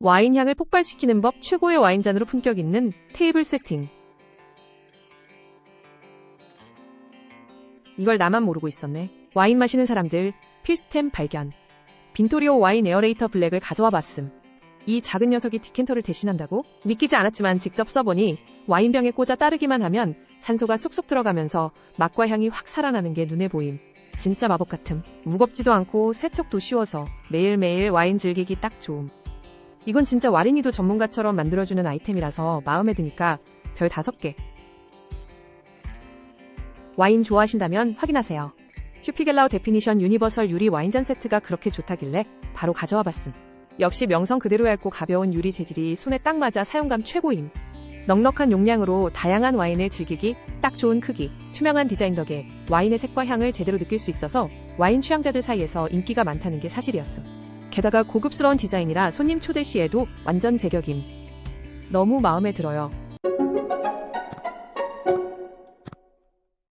와인 향을 폭발시키는 법 최고의 와인잔으로 품격 있는 테이블 세팅. 이걸 나만 모르고 있었네. 와인 마시는 사람들 필수템 발견. 빈토리오 와인 에어레이터 블랙을 가져와 봤음. 이 작은 녀석이 디켄터를 대신한다고? 믿기지 않았지만 직접 써보니 와인병에 꽂아 따르기만 하면 산소가 쑥쑥 들어가면서 맛과 향이 확 살아나는 게 눈에 보임. 진짜 마법 같음. 무겁지도 않고 세척도 쉬워서 매일매일 와인 즐기기 딱 좋음. 이건 진짜 와린이도 전문가처럼 만들어주는 아이템이라서 마음에 드니까 별 5개. 와인 좋아하신다면 확인하세요. 슈피겔라우 데피니션 유니버설 유리 와인잔 세트가 그렇게 좋다길래 바로 가져와 봤음. 역시 명성 그대로 얇고 가벼운 유리 재질이 손에 딱 맞아 사용감 최고임. 넉넉한 용량으로 다양한 와인을 즐기기 딱 좋은 크기, 투명한 디자인 덕에 와인의 색과 향을 제대로 느낄 수 있어서 와인 취향자들 사이에서 인기가 많다는 게 사실이었음. 게다가 고급스러운 디자인이라 손님 초대 시에도 완전 제격임. 너무 마음에 들어요.